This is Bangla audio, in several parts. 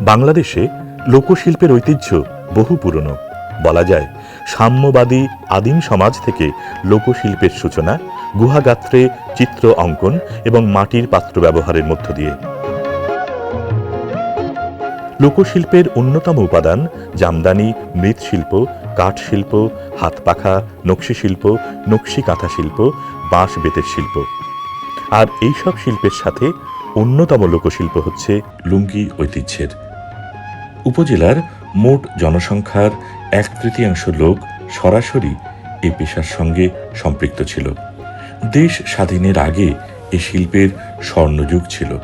বাংলাদেশে লোকশিল্পের ঐতিহ্য বহু পুরনো। বলা যায়, সাম্যবাদী আদিম সমাজ থেকে লোকশিল্পের সূচনা, গুহাগাত্রে চিত্র অঙ্কন এবং মাটির পাত্র ব্যবহারের মধ্য দিয়ে। লোকশিল্পের অন্যতম উপাদান জামদানি, মৃৎশিল্প, কাঠশিল্প, হাতপাখা নকশি শিল্প নকশি কাঁথা শিল্প বাঁশ বেতের শিল্প আর এইসব শিল্পের সাথে অন্যতম লোকশিল্প হচ্ছে লুঙ্গি ঐতিহ্যের। উপজেলার মোট জনসংখ্যার এক তৃতীয়াংশ লোক সরাসরি এই পেশার সঙ্গে সম্পৃক্ত ছিল। দেশ স্বাধীনের আগে এ শিল্পের স্বর্ণযুগ ছিল।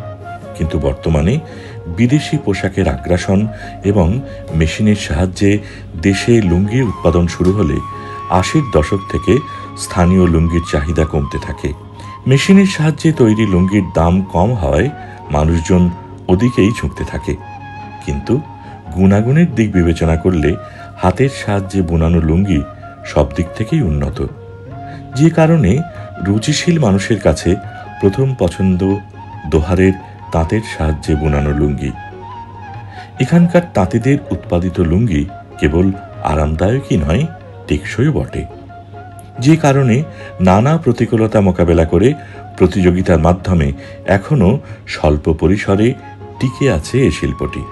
কিন্তু বর্তমানে বিদেশি পোশাকের আগ্রাসন এবং মেশিনের সাহায্যে দেশে লুঙ্গি উৎপাদন শুরু হলে আশির দশক থেকে স্থানীয় লুঙ্গির চাহিদা কমতে থাকে। মেশিনের সাহায্যে তৈরি লুঙ্গির দাম কম হওয়ায় মানুষজন ওদিকেই ঝুঁকতে থাকে। কিন্তু গুণাগুণের দিক বিবেচনা করলে হাতের সাহায্যে বোনানো লুঙ্গি সব দিক থেকেই উন্নত। যে কারণে রুচিশীল মানুষের কাছে প্রথম পছন্দ দোহারের তাঁতের সাহায্যে বোনানো লুঙ্গি। এখানকার তাঁতিদের উৎপাদিত লুঙ্গি কেবল আরামদায়কই নয়, টেকসইও বটে। যে কারণে নানা প্রতিকূলতা মোকাবেলা করে প্রতিযোগিতার মাধ্যমে এখনও স্বল্প পরিসরে টিকে আছে এ শিল্পটি।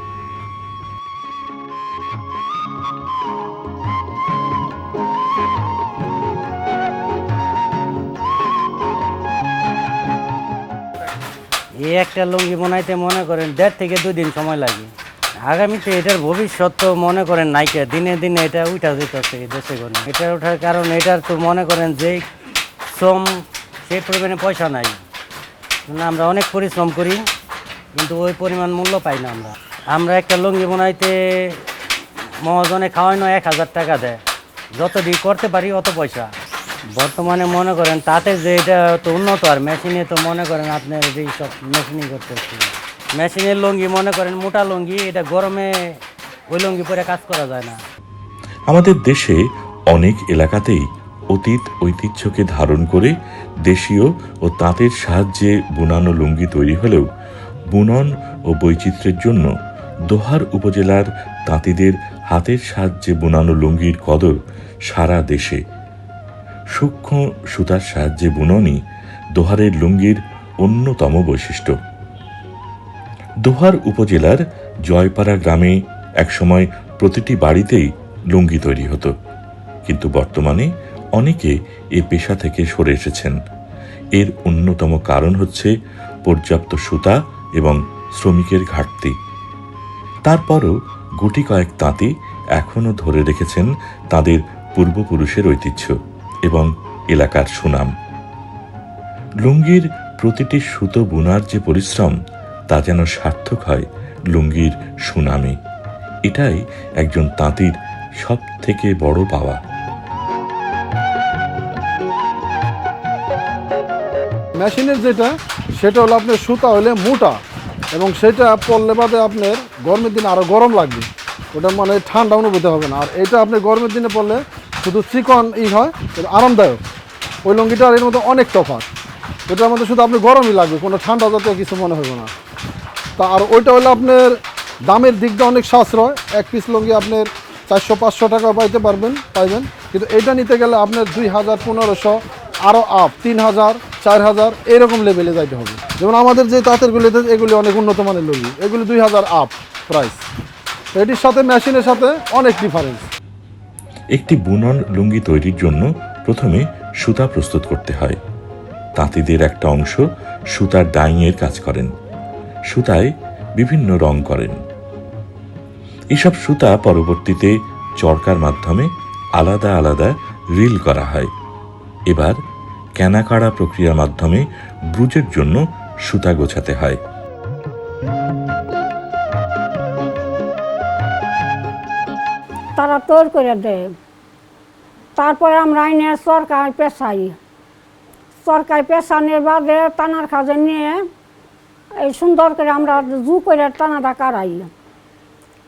এই একটা লুঙ্গি বানাইতে মনে করেন দেড় থেকে দুই দিন সময় লাগে। আগামীতে এটার ভবিষ্যৎ তো মনে করেন নাইকে দিনে দিনে এটা উঠা যেতেছে দেশে কোনো এটার ওঠার কারণ, এটার তো মনে করেন যে শ্রম, সেই পরিমাণে পয়সা নাই। আমরা অনেক পরিশ্রম করি, কিন্তু ওই পরিমাণ মূল্য পাই না আমরা। আমরা একটা লুঙ্গি বানাইতে মহাজনে খাওয়ানো এক হাজার টাকা দেয়। যত দিয়ে করতে পারি অত পয়সা। বর্তমানে মনে করেন তাতে যে এটা তো উন্নত আর মেশিনে তো মনে করেন আপনার যেই সব মেশিনই হচ্ছে মেশিনের লুঙ্গি মনে করেন মোটা লুঙ্গি, এটা গরমে ওই লুঙ্গি পরে কাজ করা যায় না। আমাদের দেশে অনেক এলাকাতেই অতীত ঐতিহ্যকে ধারণ করে দেশীয় ও তাঁতের সাহায্যে বুনানো লুঙ্গি তৈরি হলেও বুনন ও বৈচিত্র্যের জন্য দোহার উপজেলার তাঁতিদের হাতের সাহায্যে বুনানো লুঙ্গির কদর সারা দেশে। সূক্ষ্ম সুতার সাহায্যে বুননই দোহারের লুঙ্গির অন্যতম বৈশিষ্ট্য। দোহার উপজেলার জয়পাড়া গ্রামে একসময় প্রতিটি বাড়িতেই লুঙ্গি তৈরি হতো। কিন্তু বর্তমানে অনেকে এ পেশা থেকে সরে এসেছেন। এর অন্যতম কারণ হচ্ছে পর্যাপ্ত সুতা এবং শ্রমিকের ঘাটতি। তারপরও গুটি কয়েক তাঁতি এখনও ধরে রেখেছেন তাদের পূর্বপুরুষের ঐতিহ্য। এবং এলাকার সুনাম। লুঙ্গির প্রতিটি সুতো বুনার যে পরিশ্রম, তা যেন সার্থক হয় লুঙ্গির সুনামে। এটাই একজন তাঁতির সব থেকে বড় পাওয়া। মেশিনের যেটা, সেটা হলো আপনার সুতা হলে মোটা এবং সেটা পরলে বাদে আপনার গরমের দিনে আরও গরম লাগবে। ওটা মানে ঠান্ডা অনুভূতি হবে না। আর এটা আপনি গরমের দিনে পরলে শুধু চিকন ই হয় আরামদায়ক। ওই লুঙ্গিটা আর এর মধ্যে অনেক তফাৎ। ওটার মধ্যে শুধু আপনি গরমই লাগবে, কোনো ঠান্ডা জাতীয় কিছু মনে হবে না। তা আর ওইটা হলো আপনার দামের দিক দিয়ে অনেক সাশ্রয়। এক পিস লুঙ্গি আপনার চারশো, পাঁচশো টাকা পাইতে পারবেন, পাইবেন। কিন্তু এটা নিতে গেলে আপনার দুই হাজার, পনেরোশো আরও আপ তিন হাজার, চার হাজার, এরকম লেভেলে যাইতে হবে। যেমন আমাদের যে তাঁতেরগুলিতে এগুলি অনেক উন্নত মানের লুঙ্গি। এগুলি দুই হাজার আপ প্রাইস এটির সাথে মেশিনের সাথে অনেক ডিফারেন্স একটি বুনন লুঙ্গি তৈরির জন্য প্রথমে সুতা প্রস্তুত করতে হয়। তাঁতিদের একটা অংশ সুতার ডাইংয়ের কাজ করেন। সুতায় বিভিন্ন রং করেন। এসব সুতা পরবর্তীতে চরকার মাধ্যমে আলাদা আলাদা রিল করা হয়। এবার কেনাকাড়া প্রক্রিয়ার মাধ্যমে ব্রুজের জন্য সুতা গোছাতে হয়। তারা তৈরি করে দেয় তারপরে আমরা আইনে সরকার পেশাই। সরকার পেশানোর বাদে টানার কাজে নিয়ে এই সুন্দর করে আমরা জু করে টানাটা কারাই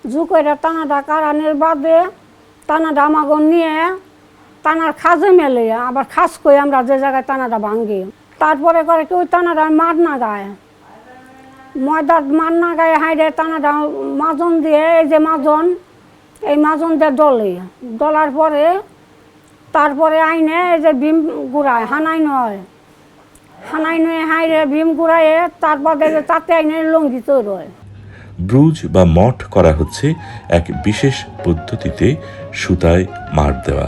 জু করে টানাটা কারানোর বাদে টানাটা আমাকে নিয়ে টানার খাজে মেলে। আবার খাস করে আমরা যে জায়গায় টানাটা ভাঙ্গি তারপরে করে কি ওই টানাটা মার না গায়। ময়দার মার না গায়ে হাইরে টানাটা মাজন দিয়ে, এই যে মাজন এই মাজন দিয়ে ডলে ডলার পরে, তারপরে আইনে এই যে ভীম গুড়ায়, হানাই নয়। হানাই নয়, হাইরে ভীম গুড়ায়, তারপরে তাতে আইনে লঙ্গি তৈরি হয়। ব্রুজ বা মঠ করা হচ্ছে এক বিশেষ পদ্ধতিতে সুতায় মার দেওয়া।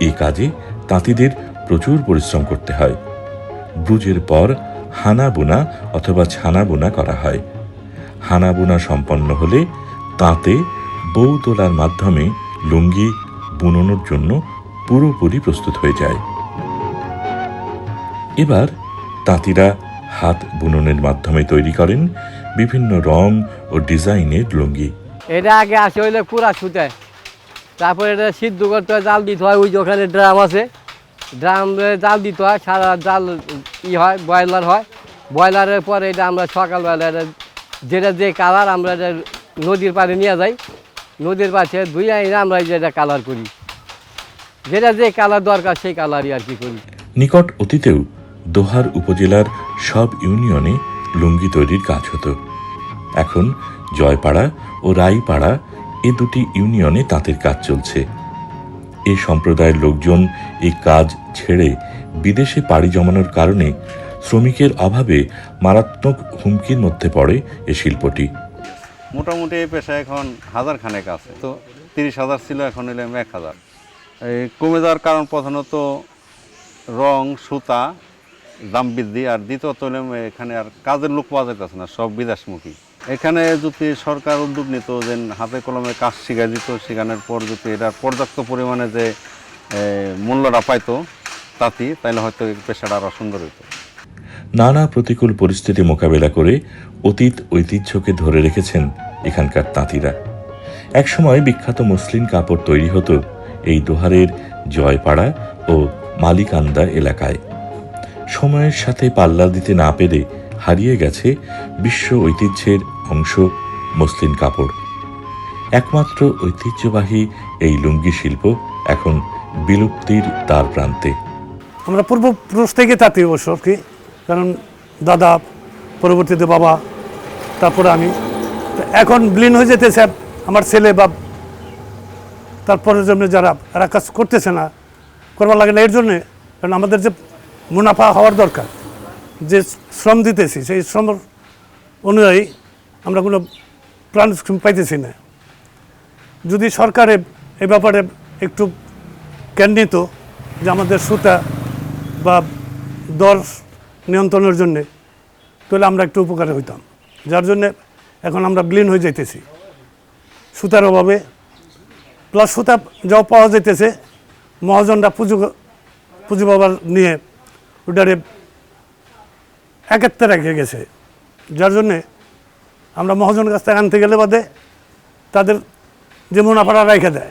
এই কাজে তাঁতিদের প্রচুর পরিশ্রম করতে হয়। ব্রুজের পর হানা বোনা অথবা ছানা বোনা করা হয়। হানা বোনা সম্পন্ন হলে তাঁতে বউ তোলার মাধ্যমে লুঙ্গি বুননোর জন্য পুরোপুরি প্রস্তুত হয়ে যায়। এবার তাঁতিরা হাত বুননের মাধ্যমে তৈরি করেন বিভিন্ন রং ও ডিজাইনের লুঙ্গি। এটা আগে আসে হইলে পুরা সুতে। তারপরে এটা সিদ্ধ করতে হয়, জাল দিতে হয়, ওই যে ওখানে ড্রাম আছে। ড্রাম জাল দিতে হয়, সারা জাল ই হয়, ব্রয়লার হয়। ব্রয়লারের পরে এটা আমরা সকালবেলা এটা যেটা যে কালার আমরা এটা নদীর পাড়ে নিয়ে যাই। নদীর পাশে দুই আইনে আমরা এই যে কালার করি। যেটা যে কালার দরকার, সেই কালারই আর কি করি। নিকট অতীতেও দোহার উপজেলার সব ইউনিয়নে লুঙ্গি তৈরির কাজ হতো। এখন জয়পাড়া ও রাইপাড়া এ দুটি ইউনিয়নে তাঁতের কাজ চলছে। এই সম্প্রদায়ের লোকজন এই কাজ ছেড়ে বিদেশে পাড়ি জমানোর কারণে শ্রমিকের অভাবে মারাত্মক হুমকির মধ্যে পড়ে এ শিল্পটি। মোটামুটি এই পেশা এখন হাজার খানেক আছে। তো তিরিশ হাজার ছিল, এখন এলাম এক হাজার। এই কমে যাওয়ার কারণ প্রধানত রং, সুতা, দাম বৃদ্ধি, আর দ্বিতীয়ত হলাম এখানে আর কাজের লোক পাওয়া যাইতেছে না, সব বিদেশমুখী। এখানে যদি সরকার উদ্যোগ নিত যে হাতে কলমে কাজ শিখা দিত, শেখানোর পর যদি এটা পর্যাপ্ত পরিমাণে যে মূল্যটা পাইতো তাঁতি তাহলে হয়তো এই পেশাটা আরও সুন্দর হইতো। নানা প্রতিকূল পরিস্থিতি মোকাবেলা করে অতীত ঐতিহ্যকে ধরে রেখেছেন এখানকার তাঁতিরা। একসময় বিখ্যাত মুসলিম কাপড় তৈরি হতো এই দোহারের জয়পাড়া ও মালিকান্দা এলাকায়। সময়ের সাথে পাল্লা দিতে না পেরে হারিয়ে গেছে বিশ্ব ঐতিহ্যের অংশ মসলিন কাপড়। একমাত্র ঐতিহ্যবাহী এই লুঙ্গি শিল্প এখন বিলুপ্তির দ্বার প্রান্তে। আমরা পূর্বপুরুষ থেকে তাঁতি অবশ্য কারণ দাদা, পরবর্তীতে বাবা, তারপরে আমি। এখন ব্লিন হয়ে যেতেছে আমার ছেলে বা তারপরে জন্য যারা, এরা কাজ করতেছে না, করবার লাগে না, এর জন্যে। কারণ আমাদের যে মুনাফা হওয়ার দরকার, যে শ্রম দিতেছি, সেই শ্রম অনুযায়ী আমরা কোনো প্রাণ পাইতেছি না। যদি সরকারে এ ব্যাপারে একটু জ্ঞান নিত যে আমাদের সুতা বা দর নিয়ন্ত্রণের জন্যে, তাহলে আমরা একটু উপকারে হইতাম। যার জন্যে এখন আমরা ব্লিন হয়ে যাইতেছি। সুতার অভাবে। প্লাস সুতা যাও পাওয়া যাইতেছে, মহাজনরা পুজো পুজো বাবার নিয়ে ওটারে একেত্রে রেখে গেছে। যার জন্যে আমরা মহাজনের কাছ থেকে আনতে গেলে বাদে তাদের যে মুনাফাটা রেখে দেয়,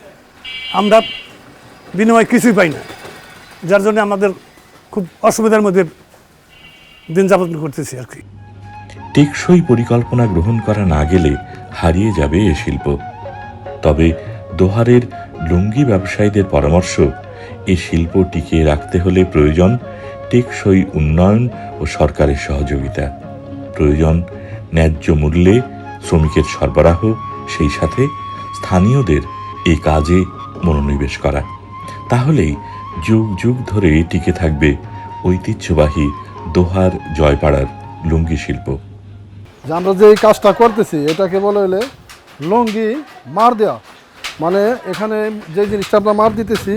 আমরা বিনিময় কিছুই পাই না। যার জন্য আমাদের খুব অসুবিধার মধ্যে দিন যাপন করতেছি আর কি। টেকসই পরিকল্পনা গ্রহণ করা না গেলে হারিয়ে যাবে এ শিল্প। তবে দোহারের লুঙ্গি ব্যবসায়ীদের পরামর্শ, এ শিল্প টিকিয়ে রাখতে হলে প্রয়োজন টেকসই উন্নয়ন ও সরকারের সহযোগিতা। প্রয়োজন ন্যায্য মূল্যে শ্রমিকের সরবরাহ, সেই সাথে স্থানীয়দের এই কাজে মনোনিবেশ করা। তাহলেই যুগ যুগ ধরে টিকে থাকবে ঐতিহ্যবাহী দোহার জয়পাড়ার লুঙ্গি শিল্প। যে আমরা যে এই কাজটা করতেছি, এটাকে বলে হলে লুঙ্গি মার দেওয়া মানে এখানে যে জিনিসটা আমরা মার দিতেছি,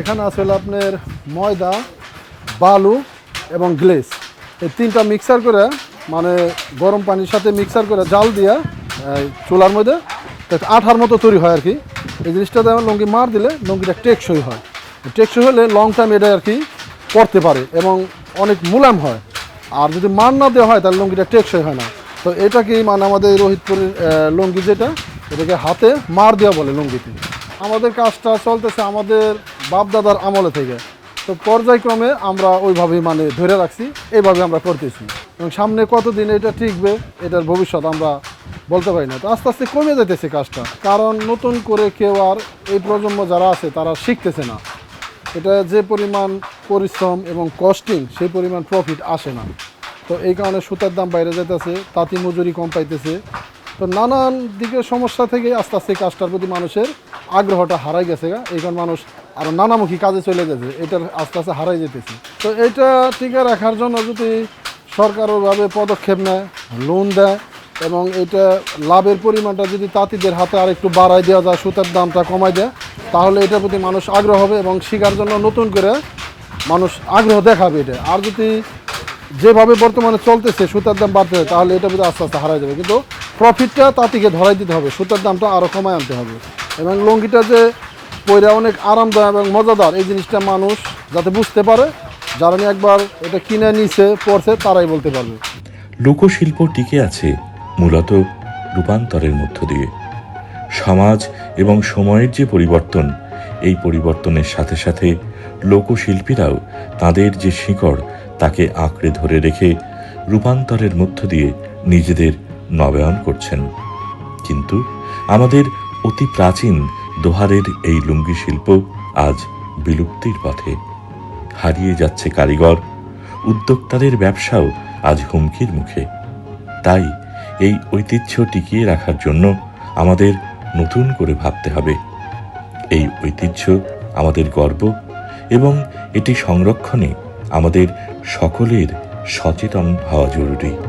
এখানে আছে আপনার ময়দা, বালু এবং গ্লেস। এই তিনটা মিক্সার করে মানে গরম পানির সাথে মিক্সার করে জাল দিয়া চুলার মধ্যে আঠার মতো তৈরি হয় আর কি। এই জিনিসটা যেমন লুঙ্গি মার দিলে লুঙ্গিটা টেকসই হয়। টেকসই হলে লং টাইম এটা আর কি পড়তে পারে এবং অনেক মুলায়ম হয়। আর যদি মান না দেওয়া হয়, তাহলে লুঙ্গিটা টেকসই হয় না। তো এটাকেই মানে আমাদের রোহিতপুরের লুঙ্গি যেটা, এটাকে হাতে মার দেওয়া বলে লুঙ্গিতে আমাদের কাজটা চলতেছে আমাদের বাপদাদার আমলে থেকে। তো পর্যায়ক্রমে আমরা ওইভাবেই মানে ধরে রাখছি এইভাবে আমরা করতেছি। এবং সামনে কতদিন এটা টিকবে, এটার ভবিষ্যৎ আমরা বলতে পারি না। তো আস্তে আস্তে কমে যেতেছে কাজটা। কারণ নতুন করে কেউ আর এই প্রজন্ম যারা আছে, তারা শিখতেছে না। এটা যে পরিমাণ পরিশ্রম এবং কস্টিং সেই পরিমাণ প্রফিট আসে না। তো এই কারণে সুতার দাম বাইরে যেতেছে তাঁতি মজুরি কম পাইতেছে। তো নানান দিকের সমস্যা থেকে আস্তে আস্তে কাজটার প্রতি মানুষের আগ্রহটা হারাই গেছে এই কারণে মানুষ আরও নানামুখী কাজে চলে গেছে, এটার আস্তে আস্তে হারাই যেতেছে। তো এটা টিকে রাখার জন্য যদি সরকারভাবে পদক্ষেপ নেয় লোন দেয় এবং এটা লাভের পরিমাণটা যদি তাঁতিদের হাতে আর একটু বাড়ায় দেওয়া যায়, সুতার দামটা কমায় দেয়, তাহলে এটার প্রতি মানুষ আগ্রহ হবে এবং শেখার জন্য নতুন করে মানুষ আগ্রহ দেখাবে এটা। আর যদি যেভাবে বর্তমানে চলতেছে, সুতার দাম বাড়তেছে তাহলে এটা বোধহয় আস্তে আস্তে হারাই যাবে। কিন্তু প্রফিটটা তাঁতিকে ধরাই দিতে হবে। সুতার দামটা আরও কমায় আনতে হবে। এবং লুঙ্গিটা যে পয়রা অনেক আরামদায়ক এবং মজাদার, এই জিনিসটা মানুষ যাতে বুঝতে পারে, যারা একবার এটা কিনে নিছে পড়ছে তারাই বলতে পারবে। লোকশিল্প টিকে আছে মূলত রূপান্তরের মধ্য দিয়ে। সমাজ এবং সময়ের যে পরিবর্তন, এই পরিবর্তনের সাথে সাথে লোকশিল্পীরাও তাদের যে শিকড় তাকে আঁকড়ে ধরে রেখে রূপান্তরের মধ্য দিয়ে নিজেদের নবায়ন করছেন। কিন্তু আমাদের অতি প্রাচীন দোহারের এই লুঙ্গি শিল্প আজ বিলুপ্তির পথে। হারিয়ে যাচ্ছে কারিগর, উদ্যোক্তাদের ব্যবসাও আজ হুমকির মুখে। তাই এই ঐতিহ্য টিকিয়ে রাখার জন্য আমাদের নতুন করে ভাবতে হবে। এই ঐতিহ্য আমাদের গর্ব এবং এটি সংরক্ষণে আমাদের সকলের সচেতন হওয়া জরুরি।